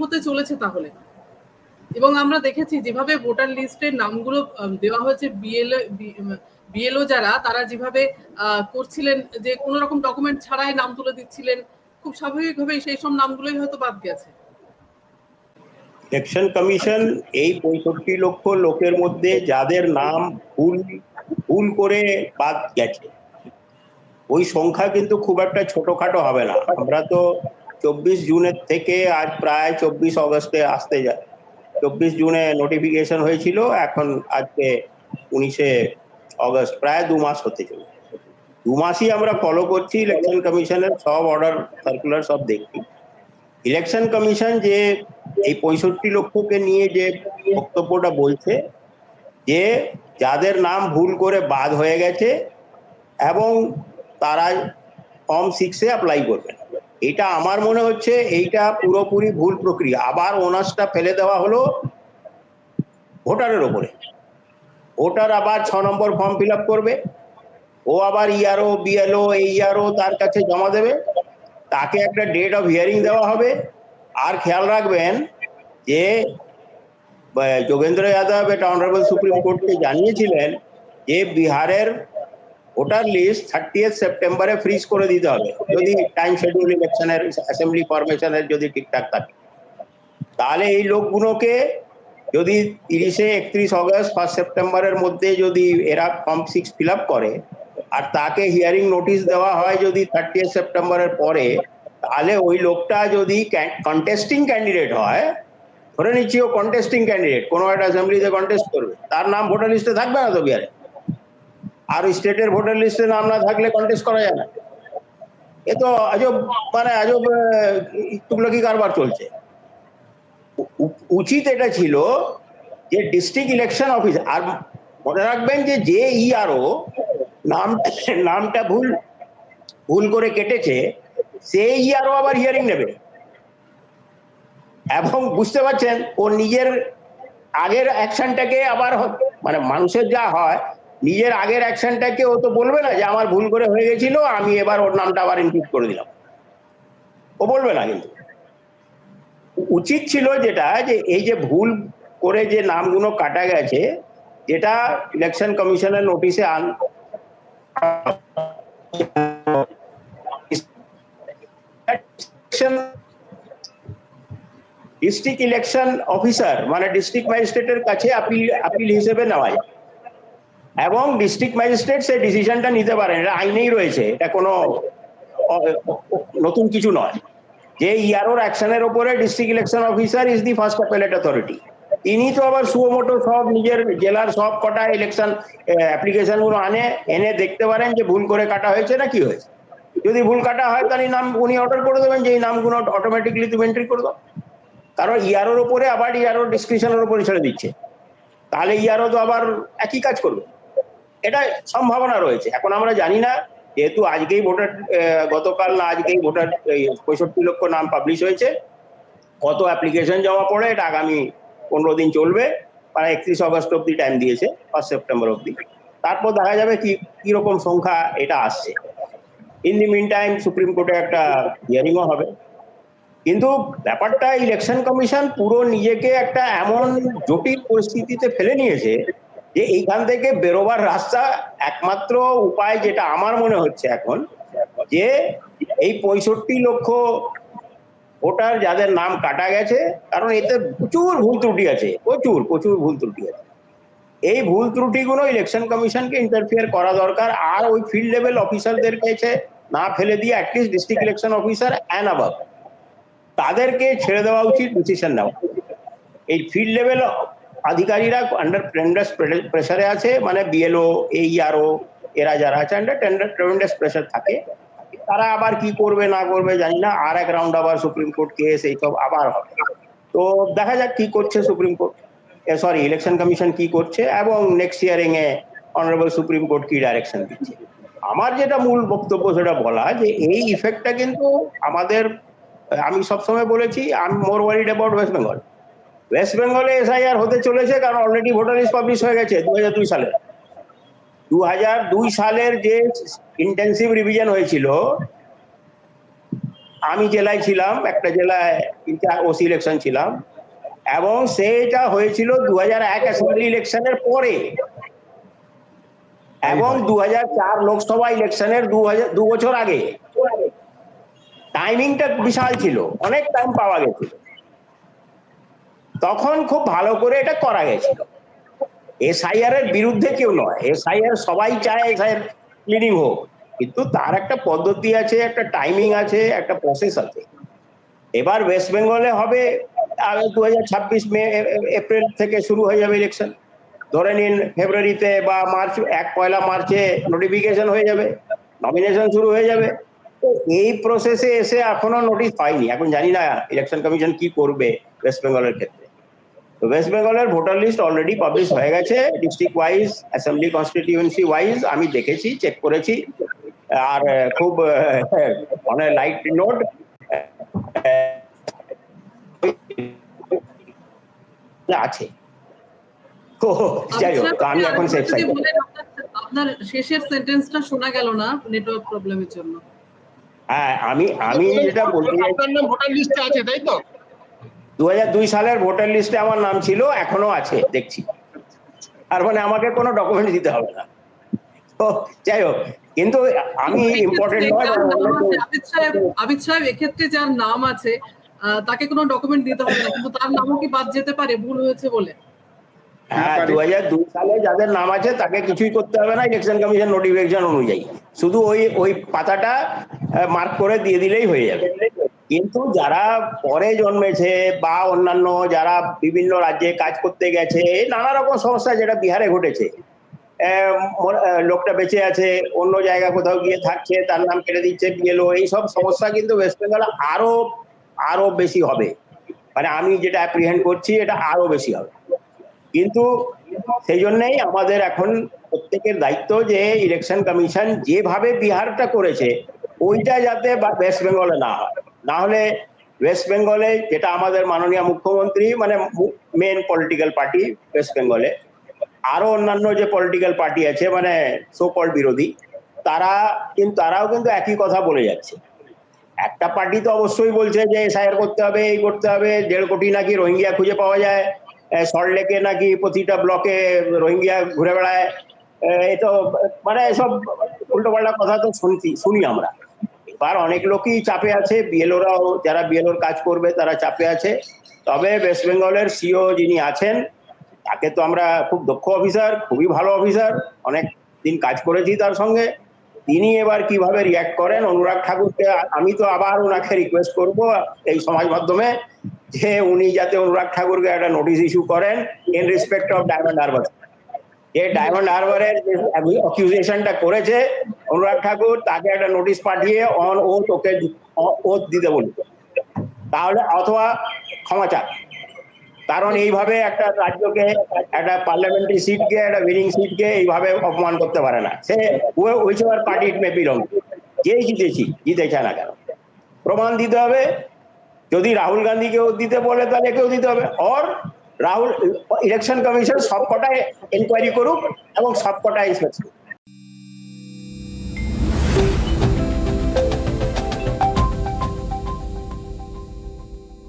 হতে চলেছে তাহলে। এবং আমরা দেখেছি যেভাবে ভোটার লিস্টের নামগুলো দেওয়া হয়েছে বিএলও বিএলও যারা, তারা যেভাবে করছিলেন যে কোনো রকম ডকুমেন্ট ছাড়াই নাম তুলে দিচ্ছিলেন, খুব স্বাভাবিকভাবেই সেই সব নামগুলোই হয়তো বাদ গেছে। ইলেকশন কমিশন এই পঁয়ষট্টি লক্ষ লোকের মধ্যে যাদের নাম ভুল ভুল করে বাদ গেছে, ওই সংখ্যা কিন্তু খুব একটা ছোটখাটো হবে না। আমরা তো চব্বিশ জুনের থেকে আজ প্রায় চব্বিশ অগস্টে আসতে যায়। চব্বিশ জুনে নোটিফিকেশন হয়েছিল, এখন আজকে উনিশে অগস্ট, প্রায় দু মাস হতে চলে দু মাসই আমরা ফলো করছি ইলেকশন কমিশনের সব অর্ডার সার্কুলার সব দেখছি। ইলেকশন কমিশন যে এই পঁয়ষট্টি লক্ষকে নিয়ে যে বক্তব্যটা বলছে, যে যাদের নাম ভুল করে বাদ হয়ে গেছে এবং তারা ফর্ম সিক্সে অ্যাপ্লাই করবেন এটা আমার মনে হচ্ছে এইটা পুরোপুরি ভুল প্রক্রিয়া। আবার ওনার্সটা ফেলে দেওয়া হলো ভোটারের ওপরে। ভোটার আবার ছ নম্বর ফর্ম ফিল করবে। ও আবার ইআরও বিএলও এই ইআরও তার কাছে জমা দেবে। তাকে একটা ডেট অফ হিয়ারিং দেওয়া হবে। আর খেয়াল রাখবেন যে যোগেন্দ্র যাদব এটা অনারেবল সুপ্রিম কোর্টকে জানিয়েছিলেন যে বিহারের ভোটার লিস্ট থার্টি সেপ্টেম্বরে ফ্রিজ করে দিতে হবে, যদি টাইম শিডিউল ইলেকশনের অ্যাসেম্বলি ফরমেশনের যদি ঠিকঠাক থাকে। তাহলে এই লোকগুলোকে যদি তিরিশে একত্রিশ অগস্ট ফার্স্ট সেপ্টেম্বরের মধ্যে যদি এরা ফর্ম সিক্স ফিল করে, আর তাকে হিয়ারিং নোটিশ দেওয়া হয় যদি থার্টি সেপ্টেম্বরের পরে, তাহলে ওই লোকটা যদি কন্টেস্টিং ক্যান্ডিডেট হয়, ধরে নিচ্ছি ও কন্টেস্টিং ক্যান্ডিডেট কোনো একটা অ্যাসেম্বলিতে কন্টেস্ট করবে, তার নাম ভোটার লিস্টে থাকবে না তো বিহারে আর স্টেটের ভোটার লিস্টে নাম না থাকলে কন্টেস্ট করা যায় না। এ তো আজব মানে আজব তুগলকি কারবার চলছে। উচিত এটা ছিল যে ডিস্ট্রিক্ট ইলেকশন অফিস আর মনে রাখবেন যে যে ইআরও নাম, নামটা ভুল ভুল করে কেটেছে সেই ইআরও আবার হিয়ারিং নেবে। এবং বুঝতে পারছেন, ও নিজের আগের অ্যাকশনটাকে আবার মানে মানুষের যা হয় নিজের আগের অ্যাকশনটাকে ও তো বলবে না যে আমার ভুল করে হয়ে গেছিল, আমি এবার ওর নামটা আবার ইনক্লুড করে দিলাম। ও বলবে না কিন্তু। উচিত ছিল যেটা, যে এই যে ভুল করে যে নামগুলো কাটা গেছে, যেটা ইলেকশন কমিশনের নোটিশে আন ডিস্ট্রিক্ট ইলেকশন অফিসার মানে ডিস্ট্রিক্ট ম্যাজিস্ট্রেটের কাছে আপিল আপিল হিসেবে নেওয়া যায়। এবং ডিস্ট্রিক্ট ম্যাজিস্ট্রেট সেই ডিসিশনটা নিতে পারেন। এটা আইনেই রয়েছে। এটা কোনো নতুন কিছু নয়। যে ইয়ারোর অ্যাকশনের ওপরে district election officer is the first appellate authority তিনি তো আবার সুমোটো সব নিজের জেলার সব কটা ইলেকশন অ্যাপ্লিকেশনগুলো আনে, এনে দেখতে পারেন যে ভুল করে কাটা হয়েছে না কি হয়েছে। যদি ভুল কাটা হয়, তাহলে নাম উনি অর্ডার করে দেবেন যে এই নামগুলো অটোমেটিকলি তুমি এন্ট্রি করে দাও। কারণ ইয়ারোর ওপরে আবার ইয়ারোর ডিসক্রিপশনের ওপরে ছেড়ে দিচ্ছে। তাহলে ইয়ারও তো আবার একই কাজ করবে। এটা সম্ভাবনা রয়েছে। এখন আমরা জানি না, যেহেতু আজকেই ভোটার গতকাল না আজকেই ভোটার পঁয়ষট্টি লক্ষ নাম পাবলিশ হয়েছে। কত অ্যাপ্লিকেশন জমা পড়ে, এটা আগামী পনেরো দিন চলবে। প্রায় একত্রিশ অগস্ট অব্দি টাইম দিয়েছে ফার্স্ট সেপ্টেম্বর অব্দি তারপর দেখা যাবে কি, কীরকম সংখ্যা এটা আসছে। In the meantime Supreme কোর্টে একটা হিয়ারিংও হবে। কিন্তু ব্যাপারটা ইলেকশন কমিশন পুরো নিজেকে একটা এমন জটিল পরিস্থিতিতে ফেলে নিয়েছে যে এইখান থেকে বেরোবার রাস্তা একমাত্র উপায় যেটা আমার মনে হচ্ছে এখন, যে এই পঁয়ষট্টি লক্ষ ভোটার যাদের নাম কাটা গেছে, কারণ এতে প্রচুর ভুল ত্রুটি আছে, প্রচুর প্রচুর ভুল ত্রুটি আছে। এই ভুল ত্রুটিগুলো ইলেকশন কমিশনকে ইন্টারফিয়ার করা দরকার, আর ওই ফিল্ড লেভেল অফিসারদের কাছে না ফেলে দিয়ে at least district election officer and আবাব তাদেরকে ছেড়ে দেওয়া উচিত ডিসিশন নেওয়া। এই ফিল্ড লেভেল আধিকারীরা আন্ডার ট্রেন্ডাস প্রেসারে আছে মানে বিএলও এইআরও এরা যারা আছে আন্ডার টেন্ডার ট্রেন্ডাস প্রেসার থাকে। তারা আবার কি করবে, না করবে, জানি না। আর এক রাউন্ড আবার সুপ্রিম কোর্ট কেস এইসব আবার হবে। তো দেখা যাক কি করছে Supreme Court sorry Election Commission কি করছে, এবং নেক্সট ইয়ারিং এ অনারেবল সুপ্রিম কোর্ট কি ডাইরেকশন দিচ্ছে। আমার যেটা মূল বক্তব্য, সেটা বলা যে, এই ইফেক্টটা কিন্তু আমাদের, আমি সবসময় বলেছি আমি more worried about West Bengal West বেঙ্গলে এসআইআর হতে চলেছে কারণ অলরেডি ভোটার লিস্ট পাবলিশ হয়ে গেছে দু হাজার দুই সালে। দু হাজার দুই সালের যে ইন্টেন্সিভ রিভিশন হয়েছিল আমি জেলায় ছিলাম একটা জেলায় ওসি ইলেকশন ছিলাম এবং সেটা হয়েছিল দু হাজার এক অ্যাসেম্বলি ইলেকশনের পরে। এবং দু হাজার চার লোকসভা ইলেকশনের দু হাজার দু বছর আগে। টাইমিংটা বিশাল ছিল অনেক টাইম পাওয়া গেছিল তখন খুব ভালো করে এটা করা গেছিল। এসআইআর এর বিরুদ্ধে কেউ নয়। এসআইআর সবাই চায় এসআইআর ক্লিনিং হোক। কিন্তু তার একটা পদ্ধতি আছে, একটা টাইমিং আছে, একটা প্রসেস আছে। এবার ওয়েস্ট বেঙ্গলে হবে দু হাজার ছাব্বিশ মে এপ্রিল থেকে শুরু হয়ে যাবে ইলেকশন ধরে নিন ফেব্রুয়ারিতে বা মার্চ এক পয়লা মার্চে নোটিফিকেশন হয়ে যাবে নমিনেশন শুরু হয়ে যাবে। তো এই প্রসেসে এসে এখনও নোটিশ পাইনি। এখন জানি না ইলেকশন কমিশন কি করবে ওয়েস্ট বেঙ্গলের ক্ষেত্রে। তো ওয়েস্ট বেঙ্গলের ভোটার লিস্ট অলরেডি পাবলিশ হয়ে গেছে। District wise assembly constituency wise আমি দেখেছি চেক করেছি। আর খুব মানে লাইট নোট আছে। তো যাই হোক আমি এখন সেফ সাইড আপনার- আপনার শেষের সেন্টেন্সটা শোনা গেল না নেটওয়ার্ক প্রবলেমের জন্য। হ্যাঁ আমি আমি যেটা বলতে চাই আপনার নাম ভোটার লিস্টে আছে তাই তো? দু সালের ভোটার লিস্টে আমার নাম ছিল এখনও আছে দেখছি। আর মানে আমাকে কোনো ডকুমেন্ট দিতে হবে না। তো যাই হোক কিন্তু আমি ইম্পর্টেন্ট নয় আবিদ সাহেব আবিদ সাহেব এক্ষেত্রে যার নাম আছে তাকে কোনো ডকুমেন্ট দিতে হবে না কিন্তু তার নামও কি বাদ যেতে পারে ভুল হয়েছে বলে? হ্যাঁ দু হাজার দুই সালে যাদের নাম আছে তাকে কিছুই করতে হবে না ইলেকশন কমিশন নোটিফিকেশন অনুযায়ী। শুধু ওই ওই পাতাটা মার্ক করে দিয়ে দিলেই হয়ে যাবে। কিন্তু যারা পরে জন্মেছে বা অন্যান্য যারা বিভিন্ন রাজ্যে কাজ করতে গেছে, নানা রকম সমস্যা যেটা বিহারে ঘটেছে। লোকটা বেঁচে আছে, অন্য জায়গা কোথাও গিয়ে থাকছে, তার নাম কেটে দিচ্ছে, বিএলও, এইসব সমস্যা কিন্তু ওয়েস্ট বেঙ্গল আরও আরও বেশি হবে। মানে আমি যেটা অ্যাপ্রিহেন্ড করছি, এটা আরও বেশি হবে। কিন্তু সেই জন্যেই আমাদের এখন প্রত্যেকের দায়িত্ব যে ইলেকশন কমিশন যেভাবে বিহারটা করেছে, ওইটা যাতে ওয়েস্ট বেঙ্গলে না হয়। না হলে ওয়েস্ট বেঙ্গলে যেটা আমাদের মাননীয় মুখ্যমন্ত্রী মানে মেন পলিটিক্যাল পার্টি ওয়েস্ট বেঙ্গলে আরও অন্যান্য যে পলিটিক্যাল পার্টি আছে মানে সোকল বিরোধী, তারা কিন্তু, তারাও কিন্তু একই কথা বলে যাচ্ছে। একটা পার্টি তো অবশ্যই বলছে যে, এসআইআর করতে হবে, এই করতে হবে, দেড় কোটি নাকি রোহিঙ্গিয়া খুঁজে পাওয়া যায় সল্টলেকে নাকি প্রতিটা ব্লকে রোহিঙ্গিয়া ঘুরে বেড়ায় এ তো মানে এসব উল্টোপাল্টা কথা তো শুনছি, শুনি আমরা। এবার অনেক লোকই চাপে আছে বিএলওরাও যারা বিএলওর কাজ করবে তারা চাপে আছে। তবে ওয়েস্ট বেঙ্গলের সিও যিনি আছেন, তাকে তো আমরা খুব দক্ষ অফিসার, খুবই ভালো অফিসার, অনেক দিন কাজ করেছি তার সঙ্গে। তিনি এবার কীভাবে রিয়াক্ট করেন, অনুরাগ ঠাকুরকে আমি তো আবার ওনাকে রিকোয়েস্ট করব এই সমাজ মাধ্যমে, যে উনি যাতে অনুরাগ ঠাকুরকে একটা নোটিশ ইস্যু করেন in respect of Diamond Harbour যে ডায়মন্ড হারবারের অ্যাকিউজেশনটা করেছে, অনুরাগ ঠাকুর তাকে একটা নোটিশ পাঠিয়ে অন ও তোকে ওত দিতে বলবে তাহলে অথবা ক্ষমা চাক কারণ এইভাবে একটা রাজ্যকে, একটা পার্লামেন্টারি সিটকে একটা উইনিং সিটকে এইভাবে অপমান করতে পারে না। সে whichever party it may belong যেই জিতেছি, জিতেছে না কেন? প্রমাণ দিতে হবে। যদি রাহুল গান্ধীকেও দিতে বলে, তাহলে কেউ দিতে হবে। অর রাহুল ইলেকশন কমিশন সবকটাই এনকোয়ারি করুক এবং ইন্সপেকশন